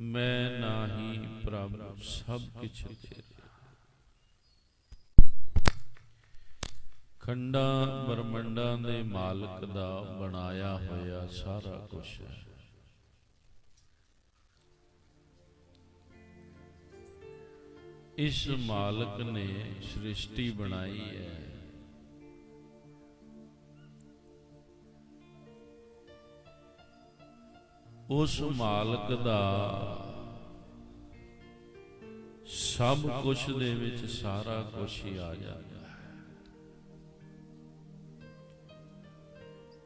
ਮੈਂ ਨਾਹੀ ਪ੍ਰਭ, ਸਭ ਕਿਛ ਤੇਰਾ। ਖੰਡਾਂ ਬ੍ਰਹਮੰਡਾਂ ਦੇ ਮਾਲਕ ਦਾ ਬਣਾਇਆ ਹੋਇਆ ਸਾਰਾ ਕੁਝ ਹੈ। ਇਸ ਮਾਲਕ ਨੇ ਸ੍ਰਿਸ਼ਟੀ ਬਣਾਈ ਹੈ। ਉਸ ਮਾਲਕ ਦਾ ਸਭ ਕੁਝ ਦੇ ਵਿੱਚ ਸਾਰਾ ਕੁਝ ਹੀ ਆ ਜਾਂਦਾ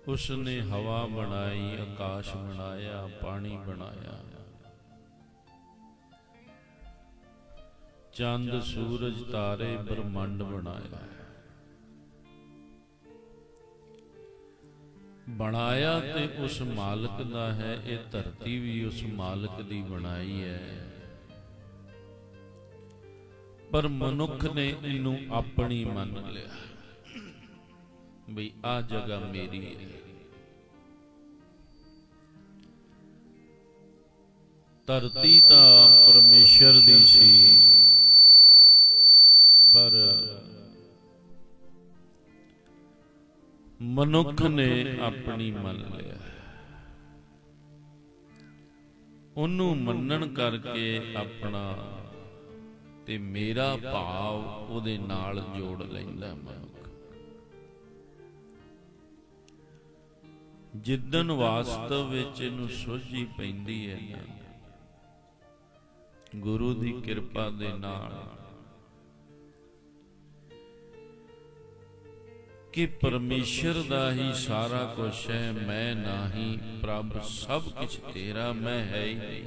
ਉਸ ਨੇ ਹਵਾ ਬਣਾਈ, ਆਕਾਸ਼ ਬਣਾਇਆ, ਪਾਣੀ ਬਣਾਇਆ। ਚੰਦ, ਸੂਰਜ, ਤਾਰੇ, ਬ੍ਰਹਮੰਡ ਬਣਾਇਆ। ਬਣਾਇਆ ਤੇ ਉਸ ਮਾਲਕ ਦਾ ਹੈ, ਇਹ ਧਰਤੀ ਵੀ ਉਸ ਮਾਲਕ ਦੀ ਬਣਾਈ ਹੈ। ਪਰ ਮਨੁੱਖ ਨੇ ਇਹਨੂੰ ਆਪਣੀ ਮੰਨ ਲਿਆ। ਬਈ ਆ ਜਗ੍ਹਾ ਮੇਰੀ ਹੈ। ਧਰਤੀ ਤਾਂ ਪਰਮੇਸ਼ਰ ਦੀ ਮਨੁੱਖ ਨੇ ਆਪਣੀ ਮੰਨ ਲਿਆ। ਉਹਨੂੰ ਮੰਨਣ ਕਰਕੇ ਆਪਣਾ ਤੇ ਮੇਰਾ ਭਾਵ ਉਹਦੇ ਨਾਲ ਜੋੜ ਲੈਂਦਾ ਮਨੁੱਖ। ਜਿੱਦਨ ਵਾਸਤਵ ਵਿੱਚ ਇਹਨੂੰ ਸੋਝੀ ਪੈਂਦੀ ਹੈ ਨਾ, ਗੁਰੂ ਦੀ ਕਿਰਪਾ ਦੇ ਨਾਲ ਕਿ ਪਰਮੇਸ਼ਰ ਦਾ ਹੀ ਸਾਰਾ ਕੁਝ ਹੈ, ਮੈਂ ਨਹੀਂ, ਪ੍ਰਭ ਸਭ ਕੁਝ ਤੇਰਾ, ਮੈਂ ਹੈ ਹੀ ਨਹੀਂ।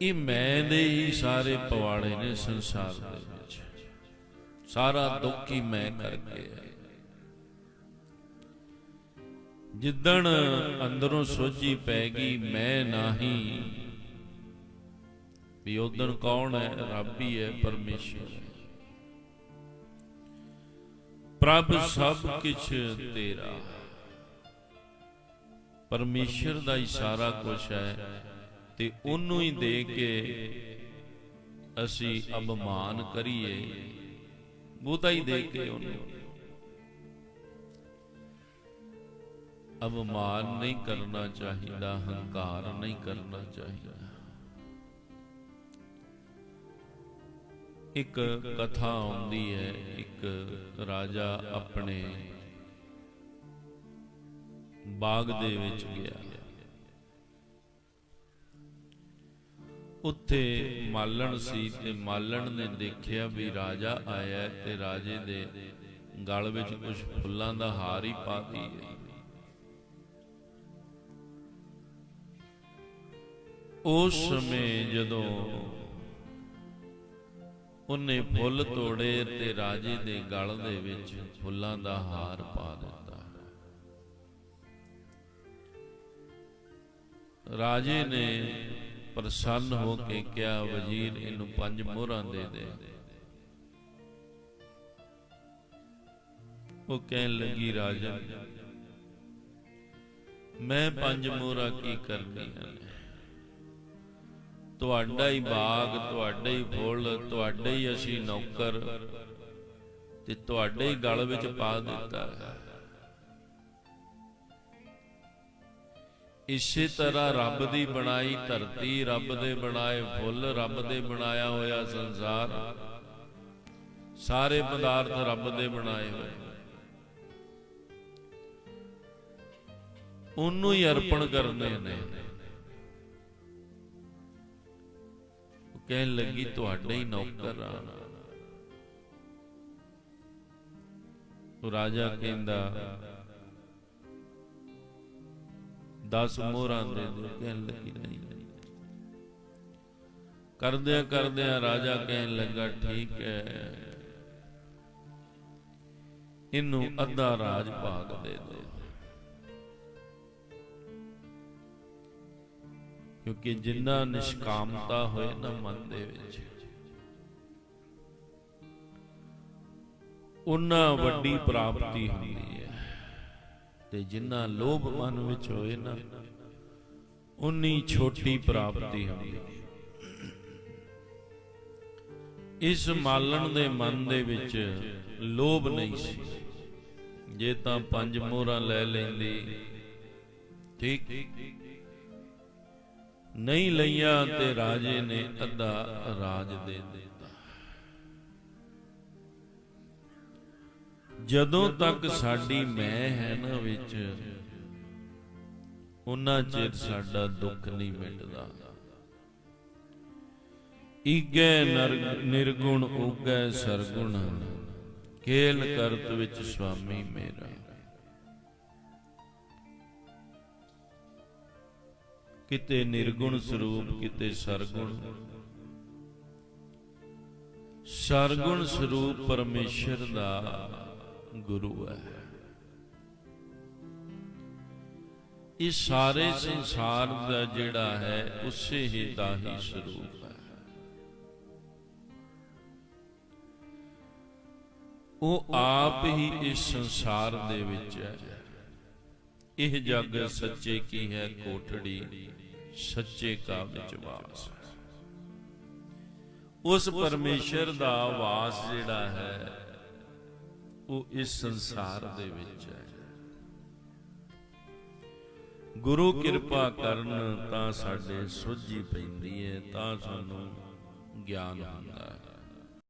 ਇਹ ਮੈਂ ਦੇ ਹੀ ਸਾਰੇ ਪਵਾੜੇ ਨੇ ਸੰਸਾਰ ਦੇ ਵਿੱਚ। ਸਾਰਾ ਦੁੱਖ ਹੀ ਮੈਂ ਕਰਕੇ ਹੈ ਜਿੱਦਣ ਅੰਦਰੋਂ ਸੋਝੀ ਪੈ ਗਈ, ਮੈਂ ਨਹੀਂ, ਵੀ ਉਦਣ ਕੌਣ ਹੈ? ਰੱਬ ਹੀ ਹੈ ਪਰਮੇਸ਼ਰ। ਹੈ ਪ੍ਰਭ ਸਭ ਕੁਛ ਤੇਰਾ। ਪਰਮੇਸ਼ਰ ਦਾ ਹੀ ਸਾਰਾ ਕੁਝ ਹੈ ਤੇ ਉਹਨੂੰ ਹੀ ਦੇ ਕੇ ਅਸੀਂ ਅਪਮਾਨ ਕਰੀਏ। ਉਹਦਾ ਹੀ ਦੇ ਕੇ ਉਹਨੂੰ। ਅਪਮਾਨ ਨਹੀਂ ਕਰਨਾ ਚਾਹੀਦਾ, ਹੰਕਾਰ ਨਹੀਂ ਕਰਨਾ ਚਾਹੀਦਾ। ਇੱਕ ਕਥਾ ਆਉਂਦੀ ਹੈ, ਇੱਕ ਰਾਜਾ ਆਪਣੇ ਬਾਗ ਦੇ ਵਿੱਚ ਗਿਆ। ਉੱਥੇ ਮਾਲਣ ਸੀ ਤੇ ਮਾਲਣ ਨੇ ਦੇਖਿਆ ਵੀ ਰਾਜਾ ਆਇਆ ਤੇ ਰਾਜੇ ਦੇ ਗਲ ਵਿੱਚ ਕੁਝ ਫੁੱਲਾਂ ਦਾ ਹਾਰ ਹੀ ਪਾਤੀ ਹੈ। ਉਸ ਸਮੇਂ ਜਦੋਂ ਉਹਨੇ ਫੁੱਲ ਤੋੜੇ ਤੇ ਰਾਜੇ ਦੇ ਗਲ ਦੇ ਵਿੱਚ ਫੁੱਲਾਂ ਦਾ ਹਾਰ ਪਾ ਦਿੱਤਾ। ਰਾਜੇ ਨੇ ਪ੍ਰਸੰਨ ਹੋ ਕੇ ਕਿਹਾ, ਵਜ਼ੀਰ, ਇਹਨੂੰ ਪੰਜ ਮੋਹਰਾਂ ਦੇ ਦੇ। ਉਹ ਕਹਿਣ ਲੱਗੀ, ਰਾਜਾ, ਮੈਂ ਪੰਜ ਮੋਹਰਾਂ ਕੀ ਕਰਨੀਆਂ ਨੇ? ਤੁਹਾਡਾ ਹੀ ਬਾਗ, ਤੁਹਾਡੇ ਹੀ ਫੁੱਲ, ਤੁਹਾਡੇ ਹੀ ਅਸੀਂ ਨੌਕਰ ਤੇ ਤੁਹਾਡੇ ਹੀ ਗਲ ਵਿੱਚ ਪਾ ਦਿੱਤਾ। ਇਸੇ ਤਰ੍ਹਾਂ ਰੱਬ ਦੀ ਬਣਾਈ ਧਰਤੀ, ਰੱਬ ਦੇ ਬਣਾਏ ਫੁੱਲ, ਰੱਬ ਦੇ ਬਣਾਇਆ ਹੋਇਆ ਸੰਸਾਰ। ਸਾਰੇ ਪਦਾਰਥ ਰੱਬ ਦੇ ਬਣਾਏ ਹੋਏ। ਉਹਨੂੰ ਹੀ ਅਰਪਣ ਕਰਨੇ ਨੇ। ਕਹਿਣ ਲੱਗੀ, ਤੁਹਾਡੇ ਹੀ ਨੌਕਰ ਆ। ਉਹ ਰਾਜਾ ਕਹਿੰਦਾ 10 ਮੋਹਰਾਂ ਦੇ ਦੇ ਕਹਿਣ ਲੱਗੀ, ਨਹੀਂ। ਕਰਦਿਆਂ ਕਰਦਿਆਂ ਰਾਜਾ ਕਹਿਣ ਲੱਗਾ, ਠੀਕ ਹੈ। ਇਹਨੂੰ ਅੱਧਾ ਰਾਜ ਭਾਗ ਦੇ ਦੇ ਕਿਉਂਕਿ ਜਿੰਨਾ ਨਿਸ਼ਕਾਮਤਾ ਹੋਏ ਨਾ ਮਨ ਦੇ ਵਿੱਚ। ਉਹਨਾਂ ਵੱਡੀ ਪ੍ਰਾਪਤੀ ਹੁੰਦੀ ਹੈ। ਤੇ ਜਿੰਨਾ ਲੋਭ ਮਨ ਵਿੱਚ ਹੋਏ ਨਾ, ਉਨੀ ਛੋਟੀ ਪ੍ਰਾਪਤੀ ਹੁੰਦੀ ਹੈ। ਇਸ ਮਾਲਣ ਦੇ ਮਨ ਦੇ ਵਿੱਚ ਲੋਭ ਨਹੀਂ ਸੀ। ਜੇ ਤਾਂ ਪੰਜ ਮੋਹਰਾਂ ਲੈ ਲੈਂਦੀ, ਠੀਕ। ਨਹੀਂ ਲਈਆਂ ਤੇ ਰਾਜੇ ਨੇ ਅੱਧਾ ਰਾਜ ਦੇ ਦਿੱਤਾ। ਜਦੋਂ ਤੱਕ ਸਾਡੀ ਮੈਂ ਹੈ ਨਾ ਵਿੱਚ, ਉਹਨਾਂ ਚਿਰ ਸਾਡਾ ਦੁੱਖ ਨਹੀਂ ਮਿਟਦਾ। ਈਗੈ ਨਰ- ਨਿਰਗੁਣ ਉਗੈ ਸਰਗੁਣ, ਖੇਲ ਕਰਤ ਵਿੱਚ ਸੁਆਮੀ ਮੇਰਾ। ਕਿਤੇ ਨਿਰਗੁਣ ਸਰੂਪ, ਕਿਤੇ ਸਰਗੁਣ। ਸਰਗੁਣ ਸਰੂਪ ਪਰਮੇਸ਼ਰ ਦਾ ਗੁਰੂ ਹੈ। ਇਹ ਸਾਰੇ ਸੰਸਾਰ ਦਾ ਜਿਹੜਾ ਹੈ, ਉਸੇ ਹੀ ਦਾ ਹੀ ਸਰੂਪ ਹੈ। ਉਹ ਆਪ ਹੀ ਇਸ ਸੰਸਾਰ ਦੇ ਵਿੱਚ ਹੈ। ਇਹ ਜਗ ਸੱਚੇ ਕੀ ਹੈ ਕੋਠੜੀ, ਸੱਚੇ ਕਾ ਵਿੱਚ ਵਾਸ। ਉਸ ਪਰਮੇਸ਼ਰ ਦਾ ਵਾਸ ਜਿਹੜਾ ਹੈ, ਉਹ ਇਸ ਸੰਸਾਰ ਦੇ ਵਿੱਚ ਹੈ। ਗੁਰੂ ਕਿਰਪਾ ਕਰਨ ਤਾਂ ਸਾਡੇ ਸੋਝੀ ਪੈਂਦੀ ਹੈ, ਤਾਂ ਸਾਨੂੰ ਗਿਆਨ ਹੁੰਦਾ ਹੈ।